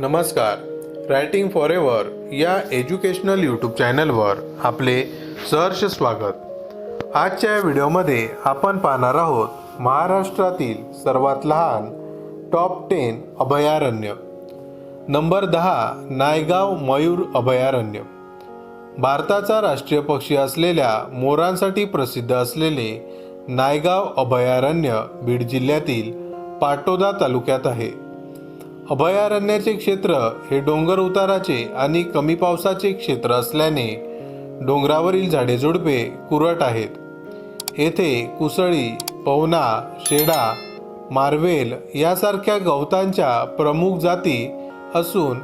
नमस्कार. Writing for ever या educational YouTube चॅनलवर आपले सहर्ष स्वागत. आजच्या या व्हिडिओमध्ये आपण पाहणार आहोत महाराष्ट्रातील सर्वात लहान टॉप टेन अभयारण्य. नंबर दहा नायगाव मयूर अभयारण्य. भारताचा राष्ट्रीय पक्षी असलेल्या मोरांसाठी प्रसिद्ध असलेले नायगाव अभयारण्य बीड जिल्ह्यातील पाटोदा तालुक्यात आहे. अभयारण्याचे क्षेत्र हे डोंगर उताराचे आणि कमी पावसाचे क्षेत्र असल्याने डोंगरावरील झाडेझुडपे कुरट आहेत. येथे कुसळी पवना शेडा मार्वेल यासारख्या गवतांच्या प्रमुख जाती असून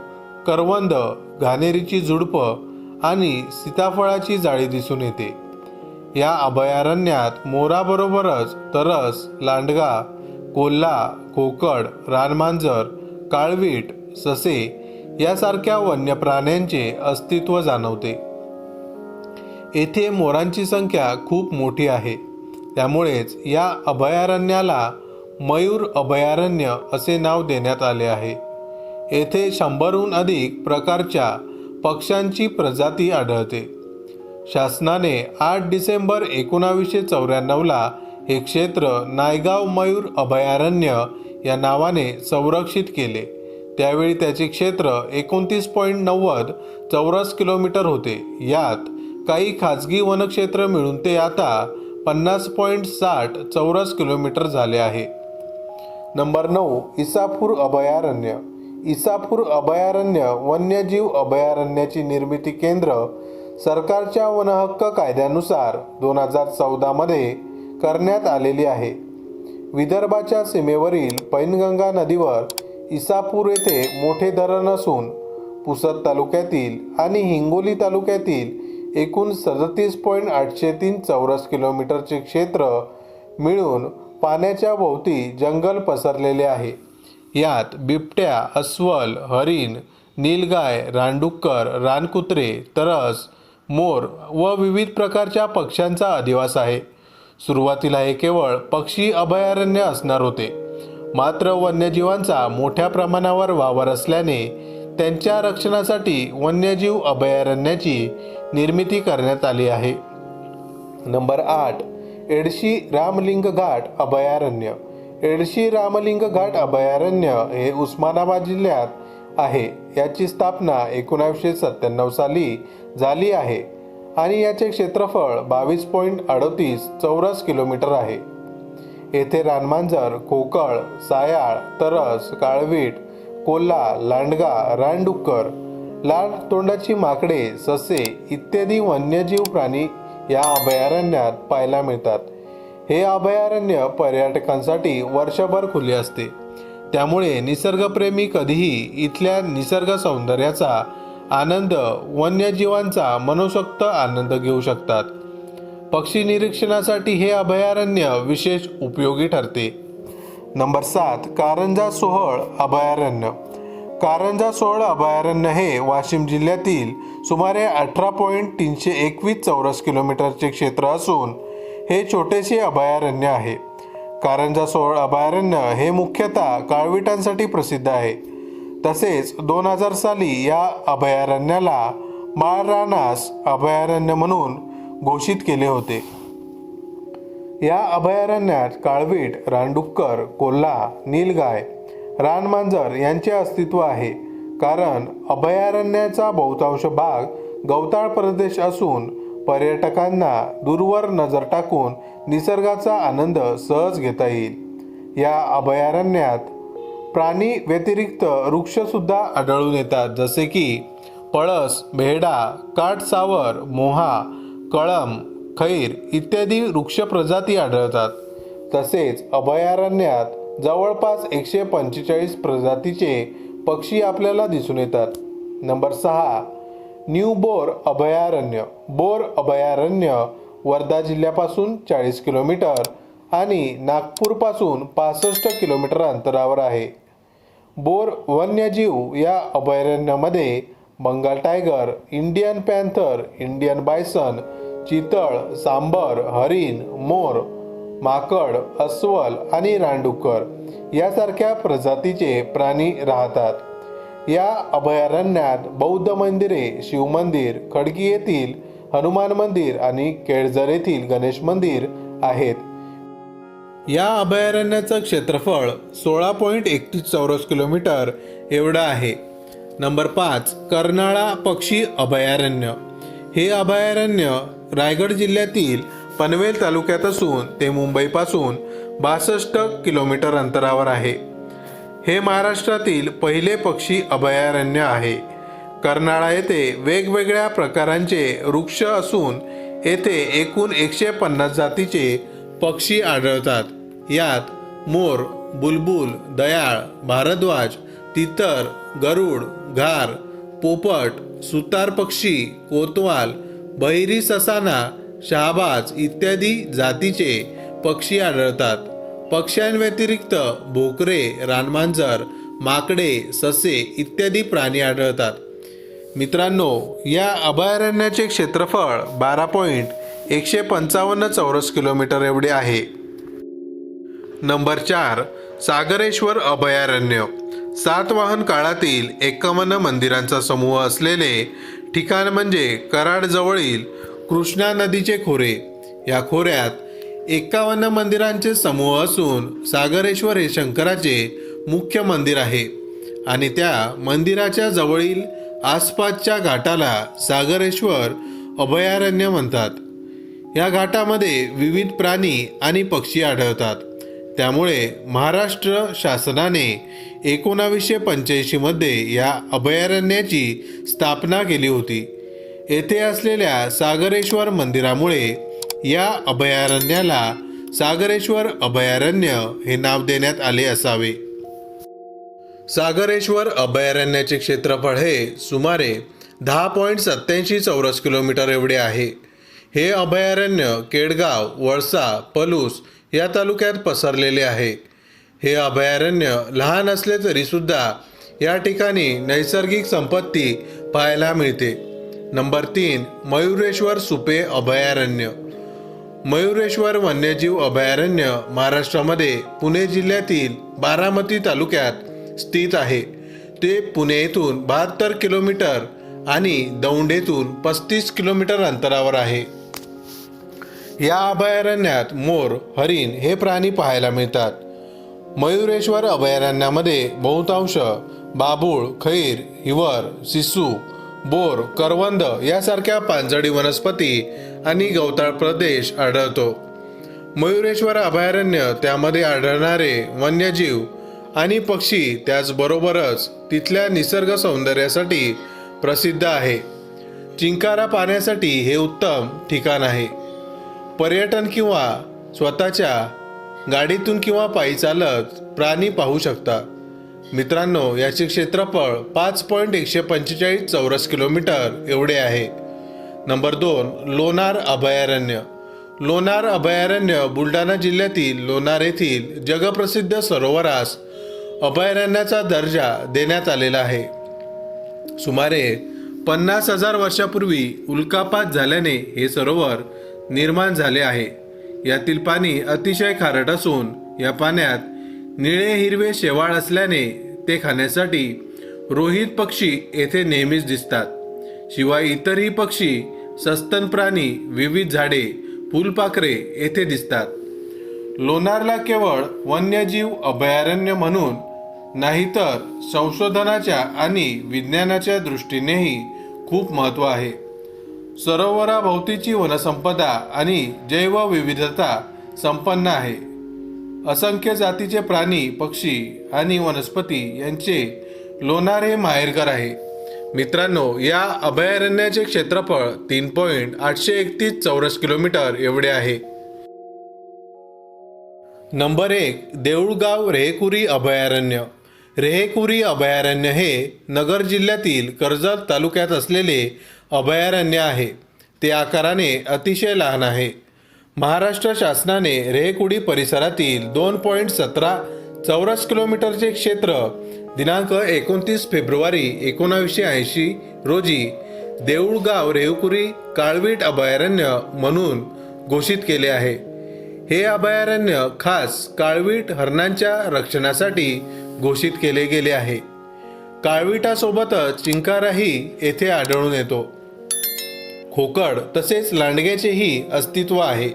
करवंद घाणेरीची झुडपं आणि सीताफळाची जाळी दिसून येते. या अभयारण्यात मोराबरोबरच तरस लांडगा कोल्हा कोकड रानमांजर काळवीट ससे यासारख्या वन्य प्राण्यांचे अस्तित्व जाणवते. येथे मोरांची संख्या खूप मोठी आहे. त्यामुळेच या अभयारण्याला मयूर अभयारण्य असे नाव देण्यात आले आहे. येथे शंभरहून अधिक प्रकारच्या पक्ष्यांची प्रजाती आढळते. शासनाने आठ डिसेंबर एकोणावीसशे चौऱ्याण्णवला हे क्षेत्र नायगाव मयूर अभयारण्य या नावाने संरक्षित केले. त्यावेळी त्याचे क्षेत्र एकोणतीस पॉईंट नव्वद चौरस किलोमीटर होते. यात काही खाजगी वनक्षेत्र मिळून ते आता पन्नास पॉईंट साठ चौरस किलोमीटर झाले आहे. नंबर नऊ इसापूर अभयारण्य. इसापूर अभयारण्य वन्यजीव अभयारण्याची निर्मिती केंद्र सरकारच्या वनहक्क कायद्यानुसार दोन हजार चौदामध्ये करण्यात आलेली आहे. विदर्भाच्या सीमेवरील पैनगंगा नदीवर इसापूर येथे मोठे धरण असून पुसद तालुक्यातील आणि हिंगोली तालुक्यातील एकूण सदतीस पॉईंट आठशे तीन चौरस किलोमीटरचे क्षेत्र मिळून पाण्याच्या भोवती जंगल पसरलेले आहे. यात बिबट्या अस्वल हरिण नीलगाय रानडुक्कर रानकुत्रे तरस मोर व विविध प्रकारच्या पक्ष्यांचा अधिवास आहे. सुरुवातीला हे केवळ पक्षी अभयारण्य असणार होते. मात्र वन्यजीवांचा मोठ्या प्रमाणावर वावर असल्याने त्यांच्या रक्षणासाठी वन्यजीव अभयारण्याची निर्मिती करण्यात आली आहे. नंबर आठ एडशी रामलिंग घाट अभयारण्य. एडशी रामलिंग घाट अभयारण्य हे उस्मानाबाद जिल्ह्यात आहे. याची स्थापना एकोणावीसशे सत्त्याण्णव साली झाली आहे. आणि याचे क्षेत्रफळ बावीस पॉईंट अडतीस चौरस किलोमीटर आहे. येथे रानमांजर कोकळ सायाळ तरस काळवीट कोल्हा लांडगा रानडुक्कर लाल तोंडाची माकडे ससे इत्यादी वन्यजीव प्राणी या अभयारण्यात पाहायला मिळतात. हे अभयारण्य पर्यटकांसाठी वर्षभर खुले असते. त्यामुळे निसर्गप्रेमी कधीही इथल्या निसर्ग सौंदर्याचा आनंद वन्यजीवांचा मनोसक्त आनंद घेऊ शकतात. पक्षी निरीक्षणासाठी हे अभयारण्य विशेष उपयोगी ठरते. नंबर सात कारंजा सोहळ अभयारण्य. कारंजा सोहळ अभयारण्य हे वाशिम जिल्ह्यातील सुमारे अठरा पॉईंट तीनशे एकवीस चौरस किलोमीटरचे क्षेत्र असून हे छोटेसे अभयारण्य आहे. कारंजा सोहळ अभयारण्य हे मुख्यतः काळविटांसाठी प्रसिद्ध आहे. तसेच दोन हजार साली या अभयारण्याला माळरानास अभयारण्य म्हणून घोषित केले होते. या अभयारण्यात काळवीट रानडुक्कर कोल्हा नीलगाय रानमांजर यांचे अस्तित्व आहे. कारण अभयारण्याचा बहुतांश भाग गवताळ प्रदेश असून पर्यटकांना दूरवर नजर टाकून निसर्गाचा आनंद सहज घेता येईल. या अभयारण्यात प्राणी व्यतिरिक्त वृक्षसुद्धा आढळून येतात जसे की पळस भेडा काटसावर मोहा कळम खैर इत्यादी वृक्ष प्रजाती आढळतात. तसेच अभयारण्यात जवळपास एकशे पंचेचाळीस प्रजातीचे पक्षी आपल्याला दिसून येतात. नंबर सहा न्यू बोर अभयारण्य. बोर अभयारण्य वर्धा जिल्ह्यापासून चाळीस किलोमीटर आणि नागपूरपासून पासष्ट किलोमीटर अंतरावर आहे. बोर वन्यजीव या अभयारण्यामध्ये Bengal tiger Indian panther Indian bison चितळ सांबर हरिण मोर माकड अस्वल आणि रानडुक्कर यासारख्या प्रजातीचे प्राणी राहतात. या अभयारण्यात बौद्ध मंदिरे शिवमंदिर खडकी येथील हनुमान मंदिर आणि केळझर येथील गणेश मंदिर आहेत. या अभयारण्याचं क्षेत्रफळ सोळा पॉईंट एकतीस चौरस किलोमीटर एवढं आहे. नंबर पाच कर्नाळा पक्षी अभयारण्य. हे अभयारण्य रायगड जिल्ह्यातील पनवेल तालुक्यात असून ते मुंबईपासून बासष्ट किलोमीटर अंतरावर आहे. हे महाराष्ट्रातील पहिले पक्षी अभयारण्य आहे. कर्नाळा येथे वेगवेगळ्या प्रकारांचे वृक्ष असून येथे एकूण एकशे पन्नास जातीचे पक्षी आढळतात. यात मोर बुलबुल दयाळ भारद्वाज तितर गरुड घार पोपट सुतार पक्षी कोतवाल बहिरी ससाना शहाबाज इत्यादी जातीचे पक्षी आढळतात. पक्ष्यांव्यतिरिक्त भोकरे रानमांजर माकडे ससे इत्यादी प्राणी आढळतात. मित्रांनो या अभयारण्याचे क्षेत्रफळ बारा पॉईंट एकशे पंचावन्न चौरस किलोमीटर एवढे आहे. नंबर चार सागरेश्वर अभयारण्य. सातवाहन काळातील एकावन्न मंदिरांचा समूह असलेले ठिकाण म्हणजे कराडजवळील कृष्णा नदीचे खोरे. या खोऱ्यात एकावन्न मंदिरांचे समूह असून सागरेश्वर हे शंकराचे मुख्य मंदिर आहे आणि त्या मंदिराच्या जवळील आसपासच्या घाटाला सागरेश्वर अभयारण्य म्हणतात. या घाटामध्ये विविध प्राणी आणि पक्षी आढळतात. त्यामुळे महाराष्ट्र शासनाने एकोणावीसशे पंच्याऐंशीमध्ये या अभयारण्याची स्थापना केली होती. येथे असलेल्या सागरेश्वर मंदिरामुळे या अभयारण्याला सागरेश्वर अभयारण्य हे नाव देण्यात आले असावे. सागरेश्वर अभयारण्याचे क्षेत्रफळ हे सुमारे दहा पॉईंट सत्याऐंशी चौरस किलोमीटर एवढे आहे. हे अभयारण्य केडगाव वळसा पलूस या तालुक्यात पसरलेले आहे. हे अभयारण्य लहान असले तरीसुद्धा या ठिकाणी नैसर्गिक संपत्ती पाहायला मिळते. नंबर तीन मयुरेश्वर सुपे अभयारण्य. मयुरेश्वर वन्यजीव अभयारण्य महाराष्ट्रामध्ये पुणे जिल्ह्यातील बारामती तालुक्यात स्थित आहे. ते पुणे येथून बहात्तर किलोमीटर आणि दौंडेतून पस्तीस किलोमीटर अंतरावर आहे. या अभयारण्यात मोर हरिण हे प्राणी पाहायला मिळतात. मयुरेश्वर अभयारण्यामध्ये बहुतांश बाबूळ खैर हिवर सिसू बोर करवंद यासारख्या पानझडी वनस्पती आणि गवताळ प्रदेश आढळतो. मयुरेश्वर अभयारण्य त्यामध्ये आढळणारे वन्यजीव आणि पक्षी त्याचबरोबरच तिथल्या निसर्ग सौंदर्यासाठी प्रसिद्ध आहे. चिंकारा पाहण्यासाठी हे उत्तम ठिकाण आहे. पर्यटन किंवा स्वतःच्या गाडीतून किंवा पायी चालत प्राणी पाहू शकता. मित्रांनो याचे क्षेत्रफळ पाच पॉईंट एकशे पंचेचाळीस चौरस किलोमीटर एवढे आहे. नंबर दोन लोणार अभयारण्य. लोणार अभयारण्य बुलढाणा जिल्ह्यातील लोणार येथील जगप्रसिद्ध सरोवरास अभयारण्याचा दर्जा देण्यात आलेला आहे. सुमारे पन्नास हजार वर्षापूर्वी उल्कापात झाल्याने हे सरोवर निर्माण झाले आहे. यातील पाणी अतिशय खारट असून या पाण्यात निळे हिरवे शेवाळ असल्याने ते खाण्यासाठी रोहित पक्षी येथे नेहमीच दिसतात. शिवाय इतरही पक्षी सस्तन प्राणी विविध झाडे फुलपाखरे येथे दिसतात. लोणारला केवळ वन्यजीव अभयारण्य म्हणून नाही तर संशोधनाच्या आणि विज्ञानाच्या दृष्टीनेही खूप महत्त्व आहे. सरोवराभोवतीची वनसंपदा आणि जैवविविधता संपन्न आहे. असंख्य जातीचे प्राणी पक्षी आणि वनस्पती यांचे लोणार हे माहेरघर आहे. मित्रांनो या अभयारण्याचे क्षेत्रफळ तीन पॉईंट आठशे एकतीस चौरस किलोमीटर एवढे आहे. नंबर एक देऊळगाव रेहेकुरी अभयारण्य. रेहेकुरी अभयारण्य हे नगर जिल्ह्यातील कर्जत तालुक्यात असलेले अभयारण्य आहे. ते आकाराने अतिशय लहान आहे. महाराष्ट्र शासनाने रेहकुडी परिसरातील दोन पॉईंट सतरा चौरस किलोमीटरचे क्षेत्र दिनांक एकोणतीस फेब्रुवारी एकोणावीसशे ऐंशी रोजी देऊळगाव रेहकुरी काळवीट अभयारण्य म्हणून घोषित केले आहे. हे अभयारण्य खास काळवीट हरणांच्या रक्षणासाठी घोषित केले गेले आहे. काळविटासोबतच चिंकाराही येथे आढळून येतो. खोकड तसेच लांडग्याचेही अस्तित्व आहे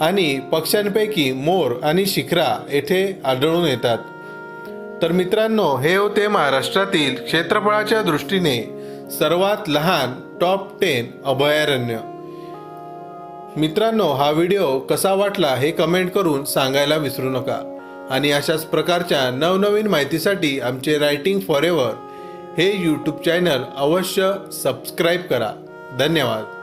आणि पक्ष्यांपैकी मोर आणि शिखरा येथे आढळून येतात. तर मित्रांनो हे होते महाराष्ट्रातील क्षेत्रफळाच्या दृष्टीने सर्वात लहान टॉप टेन अभयारण्य. मित्रांनो हा व्हिडिओ कसा वाटला हे कमेंट करून सांगायला विसरू नका. आणि अशाच प्रकारच्या नवनवीन माहितीसाठी आमचे रायटिंग फॉर एव्हर हे यूट्यूब चॅनल अवश्य सबस्क्राईब करा. धन्यवाद.